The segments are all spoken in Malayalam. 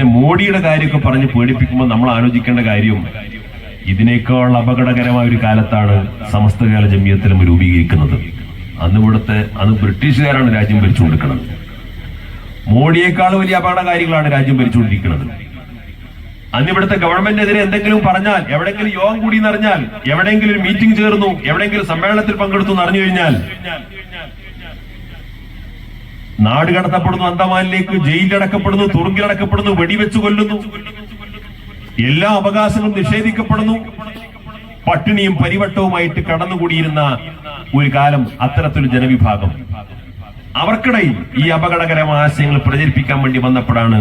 പിന്നെ മോഡിയുടെ കാര്യമൊക്കെ പറഞ്ഞ് പേടിപ്പിക്കുമ്പോൾ നമ്മൾ ആലോചിക്കേണ്ട കാര്യം ഇതിനേക്കാൾ അപകടകരമായ ഒരു കാലത്താണ് സമസ്തകാല ജമ്മിയത്തിലും രൂപീകരിക്കുന്നത്. അന്ന് ഇവിടുത്തെ അന്ന് ബ്രിട്ടീഷുകാരാണ് രാജ്യം ഭരിച്ചുകൊണ്ടിരിക്കുന്നത്. മോഡിയേക്കാൾ വലിയ അപകടകാരികളാണ് രാജ്യം ഭരിച്ചുകൊണ്ടിരിക്കുന്നത്. അന്ന് ഇവിടുത്തെ ഗവൺമെന്റിനെതിരെ എന്തെങ്കിലും പറഞ്ഞാൽ എവിടെങ്കിലും യോഗം കൂടി എന്നറിഞ്ഞാൽ എവിടെയെങ്കിലും ഒരു മീറ്റിംഗ് ചേർന്നു എവിടെയെങ്കിലും സമ്മേളനത്തിൽ പങ്കെടുത്തു എന്ന് അറിഞ്ഞു കഴിഞ്ഞാൽ നാട് കടത്തപ്പെടുന്നു അന്തമാനിലേക്ക് ജയിലിലടക്കപ്പെടുന്നു തുറുങ്കിലടക്കപ്പെടുന്നു വെടിവെച്ച് കൊല്ലുന്നു. എല്ലാ അവകാശങ്ങളും നിഷേധിക്കപ്പെടുന്നു. പട്ടിണിയും പരിവട്ടവുമായിട്ട് കടന്നുകൂടിയിരുന്ന ഒരു കാലം അത്തരത്തിലൊരു ജനവിഭാഗം. അവർക്കിടയിൽ ഈ അപകടകരമായ ആശയങ്ങൾ പ്രചരിപ്പിക്കാൻ വേണ്ടി വന്നപ്പോഴാണ്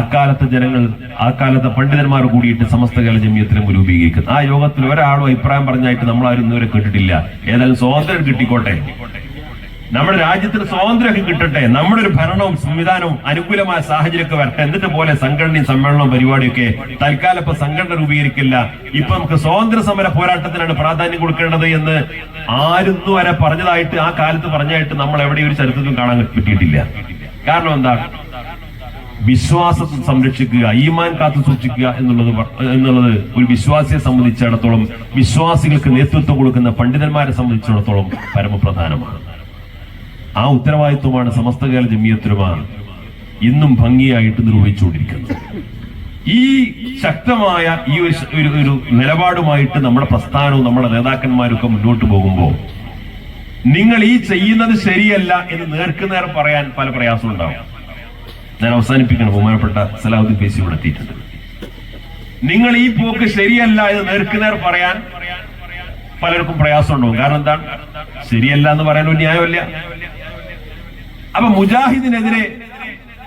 അക്കാലത്തെ ജനങ്ങൾ അക്കാലത്തെ പണ്ഡിതന്മാർ കൂടിയിട്ട് സമസ്ത കേരള ജമിയത്തിലും രൂപീകരിക്കുന്നത് ആ യോഗത്തിൽ ഒരാളും അഭിപ്രായം പറഞ്ഞായിട്ട് നമ്മൾ ആരും ഇന്നുവരെ കേട്ടിട്ടില്ല. ഏതായാലും സ്വാതന്ത്ര്യം കിട്ടിക്കോട്ടെ. നമ്മുടെ രാജ്യത്തിന് സ്വാതന്ത്ര്യമൊക്കെ കിട്ടട്ടെ. നമ്മുടെ ഒരു ഭരണവും സംവിധാനവും അനുകൂലമായ സാഹചര്യമൊക്കെ വരട്ടെ. എന്നിട്ട് പോലെ സംഘടനയും സമ്മേളനവും പരിപാടിയൊക്കെ തൽക്കാലം ഇപ്പൊ സംഘടന രൂപീകരിക്കില്ല. ഇപ്പൊ നമുക്ക് സ്വാതന്ത്ര്യ സമര പോരാട്ടത്തിനാണ് പ്രാധാന്യം കൊടുക്കേണ്ടത് എന്ന് ആരുന്നു വരെ പറഞ്ഞതായിട്ട് ആ കാലത്ത് പറഞ്ഞായിട്ട് നമ്മൾ എവിടെ ഒരു ചരിത്രത്തിലും കാണാൻ പറ്റിയിട്ടില്ല. കാരണം എന്താ? വിശ്വാസത്തെ സംരക്ഷിക്കുക ഈമാൻ കാത്തു സൂക്ഷിക്കുക എന്നുള്ളത് എന്നുള്ളത് ഒരു വിശ്വാസിയെ സംബന്ധിച്ചിടത്തോളം വിശ്വാസികൾക്ക് നേതൃത്വം കൊടുക്കുന്ന പണ്ഡിതന്മാരെ സംബന്ധിച്ചിടത്തോളം പരമപ്രധാനമാണ്. ആ ഉത്തരവാദിത്വമാണ് സമസ്തകാല ജമിയത്തിലുമാണ് ഇന്നും ഭംഗിയായിട്ട് നിർവഹിച്ചുകൊണ്ടിരിക്കുന്നത്. ഈ ശക്തമായ ഈ ഒരു ഒരു നിലപാടുമായിട്ട് നമ്മുടെ പ്രസ്ഥാനവും നമ്മുടെ നേതാക്കന്മാരൊക്കെ മുന്നോട്ട് പോകുമ്പോൾ നിങ്ങൾ ഈ ചെയ്യുന്നത് ശരിയല്ല എന്ന് നേർക്കുനേർ പറയാൻ പല പ്രയാസം ഉണ്ടാവും. ഞാൻ അവസാനിപ്പിക്കണം ബഹുമാനപ്പെട്ട സലാഹുദ്ദീൻ പേശി ഇവിടെ എത്തിയിട്ടുണ്ട്. നിങ്ങൾ ഈ പോക്ക് ശരിയല്ല എന്ന് നേർക്കുനേർ പറയാൻ പലർക്കും പ്രയാസം ഉണ്ടാവും കാരണം എന്താണ്? ശരിയല്ല എന്ന് പറയാൻ ഒരു ന്യായമല്ല അപ്പൊ മുജാഹിദിനെതിരെ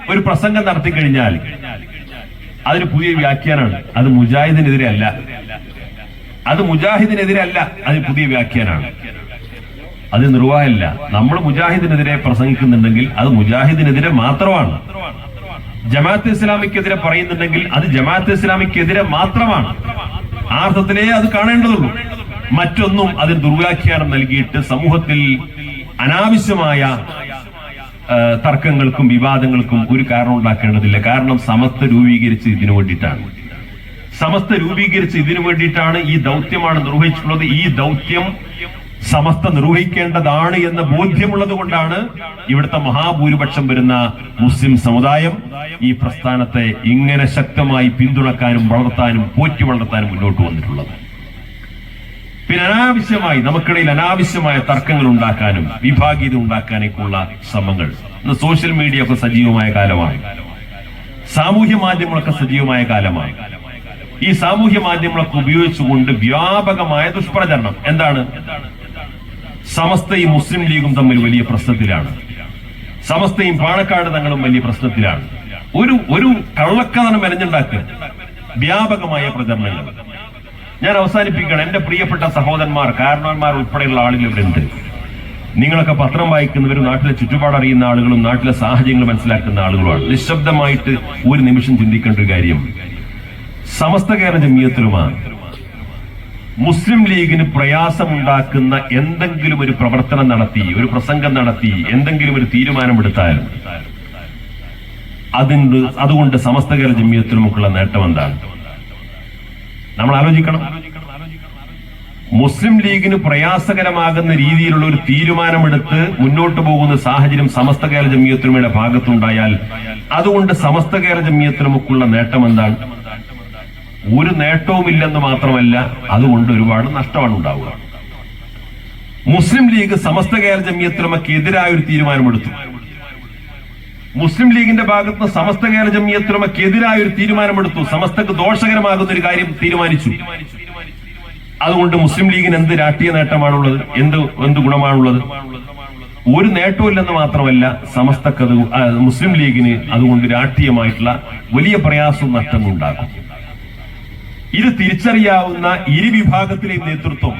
ഒരു പ്രസംഗം നടത്തി കഴിഞ്ഞാൽ അതൊരു പുതിയ വ്യാഖ്യാനാണ് അത് മുജാഹിദിനെതിരെ അല്ല. അത് മുജാഹിദിനെതിരെ അല്ല അത് പുതിയ വ്യാഖ്യാനാണ് അത് നിർവാഹമല്ല നമ്മൾ മുജാഹിദിനെതിരെ പ്രസംഗിക്കുന്നുണ്ടെങ്കിൽ അത് മുജാഹിദിനെതിരെ മാത്രമാണ്. ജമാഅത്ത് ഇസ്ലാമിക്കെതിരെ പറയുന്നുണ്ടെങ്കിൽ അത് ജമാഅത്ത് ഇസ്ലാമിക്കെതിരെ മാത്രമാണ്. ആ അത് കാണേണ്ടതുള്ളൂ. മറ്റൊന്നും അതിന് ദുർവ്യാഖ്യാനം നൽകിയിട്ട് സമൂഹത്തിൽ അനാവശ്യമായ തർക്കങ്ങൾക്കും വിവാദങ്ങൾക്കും ഒരു കാരണം ഉണ്ടാക്കേണ്ടതില്ല. കാരണം സമസ്ത രൂപീകരിച്ച് ഇതിനു വേണ്ടിയിട്ടാണ്. സമസ്ത രൂപീകരിച്ച് ഇതിനു വേണ്ടിയിട്ടാണ് ഈ ദൗത്യമാണ് നിർവഹിച്ചിട്ടുള്ളത്. ഈ ദൗത്യം സമസ്ത നിർവഹിക്കേണ്ടതാണ് എന്ന ബോധ്യമുള്ളത് കൊണ്ടാണ് ഇവിടുത്തെ മഹാഭൂരിപക്ഷം വരുന്ന മുസ്ലിം സമുദായം ഈ പ്രസ്ഥാനത്തെ ഇങ്ങനെ ശക്തമായി പിന്തുണക്കാനും വളർത്താനും പോറ്റി വളർത്താനും മുന്നോട്ട് വന്നിട്ടുള്ളത്. പിന്നെ അനാവശ്യമായി നമുക്കിടയിൽ അനാവശ്യമായ തർക്കങ്ങൾ ഉണ്ടാക്കാനും വിഭാഗീയത ഉണ്ടാക്കാനൊക്കെയുള്ള ശ്രമങ്ങൾ. ഇന്ന് സോഷ്യൽ മീഡിയ ഒക്കെ സജീവമായ കാലമാണ്. സാമൂഹ്യ മാധ്യമങ്ങളൊക്കെ സജീവമായ കാലമാണ്. ഈ സാമൂഹ്യ മാധ്യമങ്ങളൊക്കെ ഉപയോഗിച്ചുകൊണ്ട് വ്യാപകമായ ദുഷ്പ്രചരണം. എന്താണ്? സമസ്തയും മുസ്ലിം ലീഗും തമ്മിൽ വലിയ പ്രശ്നത്തിലാണ്. സമസ്തയും പാണക്കാട് തങ്ങളും വലിയ പ്രശ്നത്തിലാണ്. ഒരു ഒരു കള്ളക്കഥനം മെനഞ്ഞുണ്ടാക്കുക. വ്യാപകമായ പ്രചരണങ്ങൾ. ഞാൻ അവസാനിപ്പിക്കണം എന്റെ പ്രിയപ്പെട്ട സഹോദരന്മാർ കാരണവന്മാർ ഉൾപ്പെടെയുള്ള ആളുകൾ ഇവരുണ്ട് നിങ്ങളൊക്കെ പത്രം വായിക്കുന്നവരും നാട്ടിലെ ചുറ്റുപാട് അറിയുന്ന ആളുകളും നാട്ടിലെ സാഹചര്യങ്ങൾ മനസ്സിലാക്കുന്ന ആളുകളുമാണ്. നിശബ്ദമായിട്ട് ഒരു നിമിഷം ചിന്തിക്കേണ്ട ഒരു കാര്യം. സമസ്ത കേരള ജമിയത്തിലുമാണ് മുസ്ലിം ലീഗിന് പ്രയാസമുണ്ടാക്കുന്ന എന്തെങ്കിലും ഒരു പ്രവർത്തനം നടത്തി ഒരു പ്രസംഗം നടത്തി എന്തെങ്കിലും ഒരു തീരുമാനമെടുത്താൽ അതിന് അതുകൊണ്ട് സമസ്ത കേരള ജമീയത്തിലുമൊക്കെയുള്ള നേട്ടം എന്താണ്? നമ്മൾ ആലോചിക്കണം. മുസ്ലിം ലീഗിന് പ്രയാസകരമാകുന്ന രീതിയിലുള്ള ഒരു തീരുമാനമെടുത്ത് മുന്നോട്ട് പോകുന്ന സാഹചര്യം സമസ്ത കേരള ജമിയത്തിനുമയുടെ ഭാഗത്തുണ്ടായാൽ അതുകൊണ്ട് സമസ്ത കേരള ജമിയത്തിനുമൊക്കെയുള്ള നേട്ടം എന്താണ് ഒരു നേട്ടവുമില്ലെന്ന് മാത്രമല്ല അതുകൊണ്ട് ഒരുപാട് നഷ്ടമാണ് ഉണ്ടാവുക. മുസ്ലിം ലീഗ് സമസ്ത കേരള ജമ്മിയത്തിനുമൊക്കെ എതിരായ ഒരു തീരുമാനമെടുത്തു. മുസ്ലിം ലീഗിന്റെ ഭാഗത്ത് സമസ്ത കേരള ജമിയത്തിലുമൊക്കെ എതിരായ ഒരു തീരുമാനമെടുത്തു. സമസ്തക്ക് ദോഷകരമാകുന്ന ഒരു കാര്യം തീരുമാനിച്ചു. അതുകൊണ്ട് മുസ്ലിം ലീഗിന് എന്ത് രാഷ്ട്രീയ നേട്ടമാണുള്ളത്? എന്ത് എന്ത് ഗുണമാണുള്ളത്? ഒരു നേട്ടമില്ലെന്ന് മാത്രമല്ല സമസ്തക്ക് അത് മുസ്ലിം ലീഗിന് അതുകൊണ്ട് രാഷ്ട്രീയമായിട്ടുള്ള വലിയ പ്രയാസവും നഷ്ടവും ഉണ്ടാക്കും ഇത് തിരിച്ചറിയാവുന്ന ഇരു നേതൃത്വം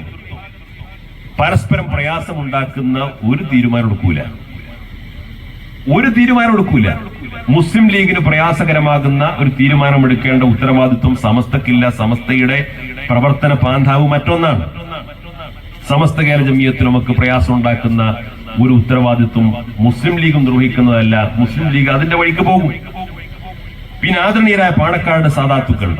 പരസ്പരം പ്രയാസമുണ്ടാക്കുന്ന ഒരു തീരുമാനം എടുക്കൂല ഒരു തീരുമാനം എടുക്കൂല. മുസ്ലിം ലീഗിന് പ്രയാസകരമാകുന്ന ഒരു തീരുമാനം എടുക്കേണ്ട ഉത്തരവാദിത്വം സമസ്തക്കില്ല സമസ്തയുടെ പ്രവർത്തന പാന്താവ് മറ്റൊന്നാണ്. സമസ്ത കേരള ജമിയത്തിൽ നമുക്ക് പ്രയാസം ഉണ്ടാക്കുന്ന ഒരു ഉത്തരവാദിത്വം മുസ്ലിം ലീഗും നിർവഹിക്കുന്നതല്ല. മുസ്ലിം ലീഗ് അതിന്റെ വഴിക്ക് പോകും. പിന്നെ ആദരണീയരായ പാണക്കാട് സാധാത്തുക്കൾ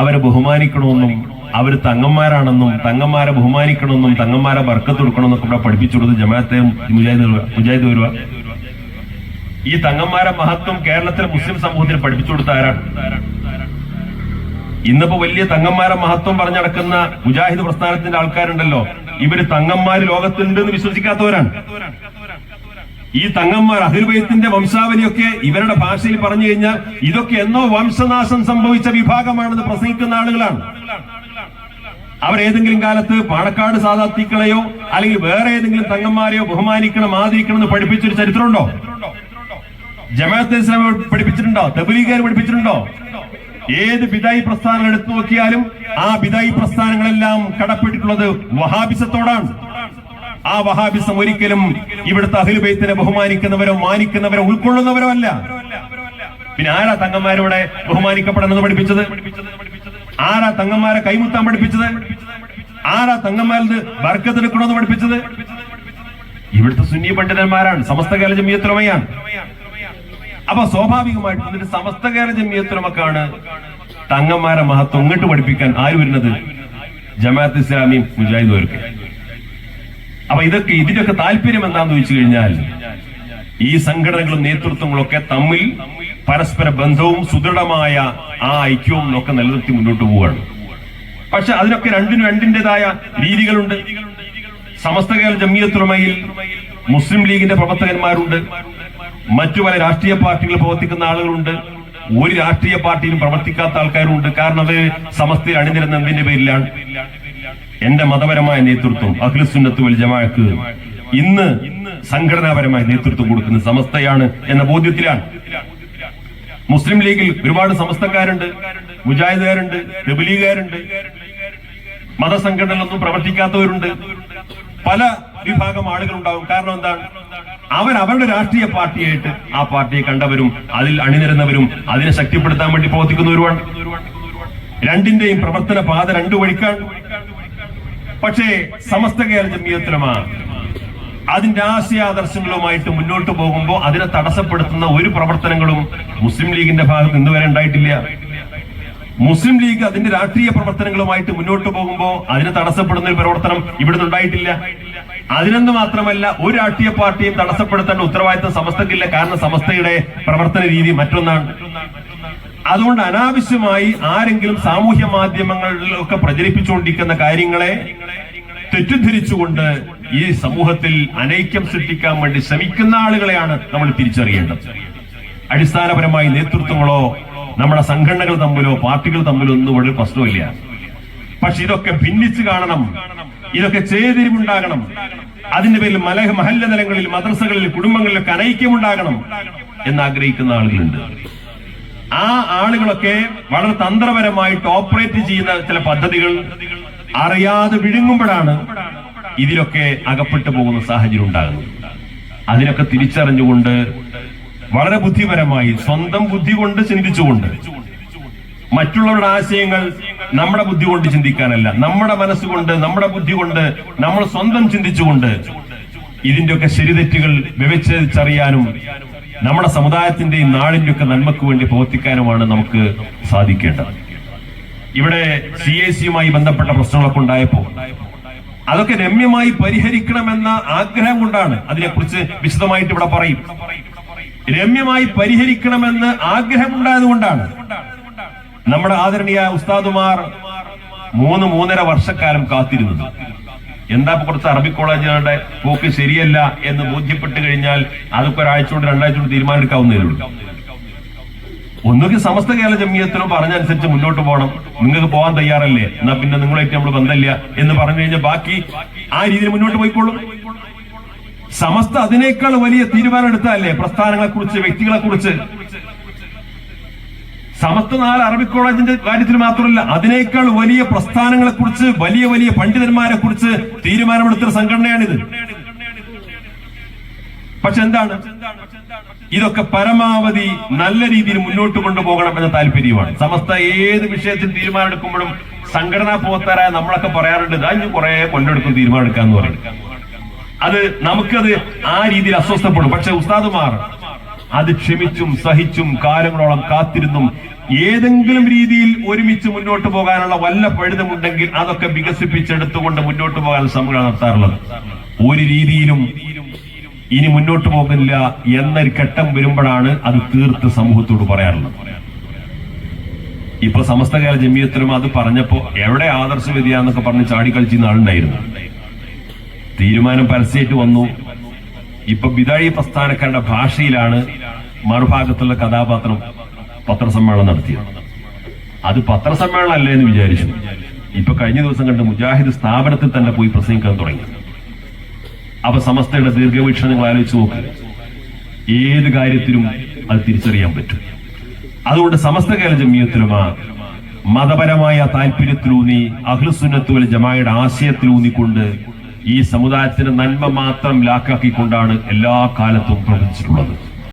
അവരെ ബഹുമാനിക്കണമെന്നും അവർ തങ്ങന്മാരാണെന്നും തങ്ങന്മാരെ ബഹുമാനിക്കണമെന്നും തങ്ങന്മാരെ ബർക്കത്ത് കൊടുക്കണമെന്നൊക്കെ ഇവിടെ പഠിപ്പിച്ചു കൊടുത്ത് ജമാഅത്തെ മുജാഹിദ് മുജാഹിദ് വരുക ഈ തങ്ങന്മാരെ മഹത്വം കേരളത്തിലെ മുസ്ലിം സമൂഹത്തിന് പഠിപ്പിച്ചു കൊടുത്ത ആരാണ്? ഇന്നിപ്പോ വലിയ തങ്ങന്മാരെ മഹത്വം പറഞ്ഞടക്കുന്ന മുജാഹിദ് പ്രസ്ഥാനത്തിന്റെ ആൾക്കാരുണ്ടല്ലോ. ഇവർ തങ്ങന്മാര് ലോകത്തുണ്ട് എന്ന് വിശ്വസിക്കാത്തവരാണ്. ഈ തങ്ങന്മാർ അഹിർബൈത്തിന്റെ വംശാവലിയൊക്കെ ഇവരുടെ ഭാഷയിൽ പറഞ്ഞു കഴിഞ്ഞാൽ ഇതൊക്കെ എന്നോ വംശനാശം സംഭവിച്ച വിഭാഗമാണെന്ന് പ്രസംഗിക്കുന്ന ആളുകളാണ്. അവരേതെങ്കിലും കാലത്ത് പാണക്കാട് സാധാത്തിക്കളെയോ അല്ലെങ്കിൽ വേറെ ഏതെങ്കിലും തങ്ങന്മാരെയോ ബഹുമാനിക്കണം ആദരിക്കണം എന്ന് പഠിപ്പിച്ചൊരു ചരിത്രമുണ്ടോ? ജമാഅത്തെ ഇസ്ലാമി പഠിപ്പിച്ചിട്ടുണ്ടോ? തബലീഗാർ പഠിപ്പിച്ചിട്ടുണ്ടോ? ഏത് ബിദായി പ്രസ്ഥാനങ്ങൾ എടുത്തു നോക്കിയാലും ആ ബിദായി പ്രസ്ഥാനങ്ങളെല്ലാം കടപ്പെട്ടിട്ടുള്ളത് വഹാബിസത്തോടാണ്. ആ വഹാബിസം ഒരിക്കലും ഇവിടുത്തെ അഹിലുബൈത്തിനെ ബഹുമാനിക്കുന്നവരോ മാനിക്കുന്നവരോ ഉൾക്കൊള്ളുന്നവരോ അല്ല. പിന്നെ ആരാ തങ്ങന്മാരോടെ ബഹുമാനിക്കപ്പെടണമെന്ന് പഠിപ്പിച്ചത്? ആരാ തങ്ങന്മാരെ കൈമുത്താൻ പഠിപ്പിച്ചത്? ആരാ തങ്ങന്മാരിൽ ബർക്കത്തെടുക്കണമെന്ന് പഠിപ്പിച്ചത്? ഇവിടുത്തെ സുന്നി പണ്ഡിതന്മാരാണ് സമസ്ത കാലജം ജമിയത്തുലമയാണ് അപ്പൊ സ്വാഭാവികമായിട്ടും അതിന്റെ സമസ്ത കേരള ജമിയത്തുലമക്കാണ് തങ്ങന്മാരെ മഹത്വം ഇങ്ങോട്ട് പഠിപ്പിക്കാൻ ആര് വരുന്നത്? ജമാഅത്ത് ഇസ്ലാമിയും മുജാഹിദും അവർക്ക് അപ്പൊ ഇതൊക്കെ ഇതിന്റെയൊക്കെ താല്പര്യം എന്താണെന്ന് ചോദിച്ചു കഴിഞ്ഞാൽ ഈ സംഘടനകളും നേതൃത്വങ്ങളും ഒക്കെ തമ്മിൽ പരസ്പര ബന്ധവും സുദൃഢമായ ആ ഐക്യവും ഒക്കെ നിലനിർത്തി മുന്നോട്ട് പോവുകയാണ്. പക്ഷെ അതിനൊക്കെ രണ്ടിനും രണ്ടിന്റേതായ രീതികളുണ്ട്. സമസ്ത കേരള ജമിയത്തുറമയിൽ മുസ്ലിം ലീഗിന്റെ പ്രവർത്തകന്മാരുണ്ട്. മറ്റു പല രാഷ്ട്രീയ പാർട്ടികൾ പ്രവർത്തിക്കുന്ന ആളുകളുണ്ട്. ഒരു രാഷ്ട്രീയ പാർട്ടിയിലും പ്രവർത്തിക്കാത്ത ആൾക്കാരുണ്ട് കാരണം അത് സമസ്തയിൽ അണിനിരുന്ന എന്തിന്റെ പേരിലാണ്? എന്റെ മതപരമായ നേതൃത്വം അഖിലസുന്നത്ത് വൽ ജമാക്ക് ഇന്ന് സംഘടനാപരമായ നേതൃത്വം കൊടുക്കുന്ന സമസ്തയാണ് എന്ന ബോധ്യത്തിലാണ്. മുസ്ലിം ലീഗിൽ ഒരുപാട് സമസ്തക്കാരുണ്ട്. മുജാഹിദുകാരുണ്ട് ലീഗുകാരുണ്ട് മതസംഘടനകളൊന്നും പ്രവർത്തിക്കാത്തവരുണ്ട്. പല വിഭാഗം ആളുകളുണ്ടാവും. കാരണം എന്താണ്? അവർ അവരുടെ രാഷ്ട്രീയ പാർട്ടിയായിട്ട് ആ പാർട്ടിയെ കണ്ടവരും അതിൽ അണിനിരുന്നവരും അതിനെ ശക്തിപ്പെടുത്താൻ വേണ്ടി പ്രവർത്തിക്കുന്നവരുമാണ് രണ്ടിന്റെയും പ്രവർത്തന പാത രണ്ടു വഴിക്കാണ്. പക്ഷേ സമസ്ത കേരള ജമിയത്തുലമ അതിന്റെ ആശയാദർശങ്ങളുമായിട്ട് മുന്നോട്ട് പോകുമ്പോൾ അതിനെ തടസ്സപ്പെടുത്തുന്ന ഒരു പ്രവർത്തനങ്ങളും മുസ്ലിം ലീഗിന്റെ ഭാഗത്ത് ഇന്ന് വരെ ഉണ്ടായിട്ടില്ല. മുസ്ലിം ലീഗ് അതിന്റെ രാഷ്ട്രീയ പ്രവർത്തനങ്ങളുമായിട്ട് മുന്നോട്ട് പോകുമ്പോൾ അതിനെ തടസ്സപ്പെടുന്ന ഒരു പ്രവർത്തനം ഇവിടുന്ന് ഉണ്ടായിട്ടില്ല. അതിനെന്ന് മാത്രമല്ല ഒരു രാഷ്ട്രീയ പാർട്ടിയും തടസ്സപ്പെടുത്തേണ്ട ഉത്തരവാദിത്തം സമസ്തക്കില്ല. കാരണം സമസ്തയുടെ പ്രവർത്തന രീതി മറ്റൊന്നാണ്. അതുകൊണ്ട് അനാവശ്യമായി ആരെങ്കിലും സാമൂഹ്യ മാധ്യമങ്ങളിലൊക്കെ പ്രചരിപ്പിച്ചുകൊണ്ടിരിക്കുന്ന കാര്യങ്ങളെ തെറ്റിദ്ധരിച്ചുകൊണ്ട് ഈ സമൂഹത്തിൽ അനൈക്യം സൃഷ്ടിക്കാൻ വേണ്ടി ശ്രമിക്കുന്ന ആളുകളെയാണ് നമ്മൾ തിരിച്ചറിയേണ്ടത്. അടിസ്ഥാനപരമായി നേതൃത്വങ്ങളോ നമ്മുടെ സംഘടനകൾ തമ്മിലോ പാർട്ടികൾ തമ്മിലോ ഒന്നും ഒരു പ്രശ്നമില്ല പക്ഷെ ഇതൊക്കെ ഭിന്നിച്ച് കാണണം. ഇതൊക്കെ ചേതിരിവുണ്ടാകണം അതിന്റെ പേരിൽ മല മഹല്ല നിലങ്ങളിൽ മദ്രസകളിൽ കുടുംബങ്ങളിലൊക്കെ അനൈക്യമുണ്ടാകണം എന്ന് ആഗ്രഹിക്കുന്ന ആളുകളുണ്ട്. ആ ആളുകളൊക്കെ വളരെ തന്ത്രപരമായിട്ട് ഓപ്പറേറ്റ് ചെയ്യുന്ന ചില പദ്ധതികൾ അറിയാതെ വിഴുങ്ങുമ്പോഴാണ് ഇതിലൊക്കെ അകപ്പെട്ടു പോകുന്ന സാഹചര്യം ഉണ്ടാകുന്നത്. അതിനൊക്കെ തിരിച്ചറിഞ്ഞുകൊണ്ട് വളരെ ബുദ്ധിപരമായി സ്വന്തം ബുദ്ധി കൊണ്ട് ചിന്തിച്ചുകൊണ്ട്. മറ്റുള്ളവരുടെ ആശയങ്ങൾ നമ്മുടെ ബുദ്ധി കൊണ്ട് ചിന്തിക്കാനല്ല നമ്മുടെ മനസ്സുകൊണ്ട് നമ്മുടെ ബുദ്ധി കൊണ്ട് നമ്മൾ സ്വന്തം ചിന്തിച്ചുകൊണ്ട് ഇതിന്റെയൊക്കെ ശരിതെറ്റുകൾ വിവച്ചറിയാനും നമ്മുടെ സമുദായത്തിന്റെയും നാടിന്റെ ഒക്കെ നന്മക്ക് വേണ്ടി പ്രവർത്തിക്കാനുമാണ് നമുക്ക് സാധിക്കേണ്ടത്. ഇവിടെ സി എ സിയുമായി ബന്ധപ്പെട്ട പ്രശ്നങ്ങളൊക്കെ ഉണ്ടായപ്പോ അതൊക്കെ രമ്യമായി പരിഹരിക്കണമെന്ന ആഗ്രഹം കൊണ്ടാണ് അതിനെക്കുറിച്ച് വിശദമായിട്ട് ഇവിടെ പറയും. രമ്യമായി പരിഹരിക്കണമെന്ന് ആഗ്രഹമുണ്ടായത് കൊണ്ടാണ് നമ്മുടെ ആദരണീയ ഉസ്താദുമാർ മൂന്ന് മൂന്നര വർഷക്കാലം കാത്തിരുന്നത്. എന്താ കുറച്ച് അറബി കോളേജുകളുടെ പോക്ക് ശരിയല്ല എന്ന് ബോധ്യപ്പെട്ട് കഴിഞ്ഞാൽ അതൊക്കെ ഒരാഴ്ച കൊണ്ട് രണ്ടാഴ്ച കൊണ്ട് തീരുമാനമെടുക്കാവുന്നതേ ഉള്ളൂ ഒന്നുകിൽ സമസ്ത കേരള ജമിയത്തിനോ പറഞ്ഞനുസരിച്ച് മുന്നോട്ട് പോകണം. നിങ്ങൾക്ക് പോകാൻ തയ്യാറല്ലേ? എന്നാ പിന്നെ നിങ്ങളായിട്ട് നമ്മൾ ബന്ധമില്ല എന്ന് പറഞ്ഞു കഴിഞ്ഞാൽ ബാക്കി ആ രീതിയിൽ മുന്നോട്ട് പോയിക്കോളും. സമസ്ത അതിനേക്കാൾ വലിയ തീരുമാനം എടുത്തതല്ലേ പ്രസ്ഥാനങ്ങളെ കുറിച്ച് വ്യക്തികളെ കുറിച്ച് സമസ്ത നാല് അറബിക് കോളേജിന്റെ കാര്യത്തിൽ മാത്രമല്ല അതിനേക്കാൾ വലിയ പ്രസ്ഥാനങ്ങളെ കുറിച്ച് വലിയ വലിയ പണ്ഡിതന്മാരെ കുറിച്ച് തീരുമാനമെടുത്തൊരു സംഘടനയാണിത്. പക്ഷെ എന്താണ്? ഇതൊക്കെ പരമാവധി നല്ല രീതിയിൽ മുന്നോട്ട് കൊണ്ടുപോകണം എന്ന താല്പര്യമാണ്. സമസ്ത ഏത് വിഷയത്തിൽ തീരുമാനമെടുക്കുമ്പോഴും സംഘടനാ പോത്താരായ നമ്മളൊക്കെ പറയാറുണ്ട് അതിന് കുറെ കൊണ്ടെടുക്കും തീരുമാനമെടുക്കാന്ന് പറയും അത് നമുക്കത് ആ രീതിയിൽ അസ്വസ്ഥപ്പെടും. പക്ഷെ ഉസ്താദുമാർ അത് ക്ഷമിച്ചും സഹിച്ചും കാലങ്ങളോളം കാത്തിരുന്നും ഏതെങ്കിലും രീതിയിൽ ഒരുമിച്ച് മുന്നോട്ട് പോകാനുള്ള വല്ല പഴുതമുണ്ടെങ്കിൽ അതൊക്കെ വികസിപ്പിച്ചെടുത്തുകൊണ്ട് മുന്നോട്ട് പോകാൻ ശ്രമങ്ങൾ നടത്താറുള്ളത്. ഒരു രീതിയിലും ഇനി മുന്നോട്ട് പോകില്ല എന്നൊരു ഘട്ടം വരുമ്പോഴാണ് അത് തീർത്ത് സമൂഹത്തോട് പറയാറുള്ളത്. ഇപ്പൊ സമസ്തകാല ജമീയത്തിലും അത് പറഞ്ഞപ്പോ എവിടെ ആദർശ വ്യതിയാന്നൊക്കെ പറഞ്ഞ് ചാടിക്കളിച്ചിരുന്ന ആളുണ്ടായിരുന്നു. തീരുമാനം പരസ്യമായിട്ട് വന്നു. ഇപ്പൊ ബിദാഴി പ്രസ്ഥാനക്കാരുടെ ഭാഷയിലാണ് മറുഭാഗത്തുള്ള കഥാപാത്രം പത്രസമ്മേളനം നടത്തിയത്. അത് പത്രസമ്മേളനം അല്ല എന്ന് വിചാരിച്ചു. ഇപ്പൊ കഴിഞ്ഞ ദിവസം കണ്ട് മുജാഹിദ് സ്ഥാപനത്തിൽ തന്നെ പോയി പ്രസംഗിക്കാൻ തുടങ്ങി. അപ്പൊ സമസ്തയുടെ ദീർഘവീക്ഷണങ്ങൾ ആലോചിച്ച് നോക്ക്. ഏത് കാര്യത്തിലും അത് തിരിച്ചറിയാൻ പറ്റും. അതുകൊണ്ട് സമസ്ത കേരള ജമീയത്തിലും മതപരമായ താല്പര്യത്തിലൂന്നി അഹ്ലുസുന്നത്തുൽ ജമായുടെ ആശയത്തിലൂന്നിക്കൊണ്ട് ഈ സമുദായത്തിന് നന്മ മാത്രം ലാക്കാക്കിക്കൊണ്ടാണ് എല്ലാ കാലത്തും പ്രവർത്തിച്ചിട്ടുള്ളത്.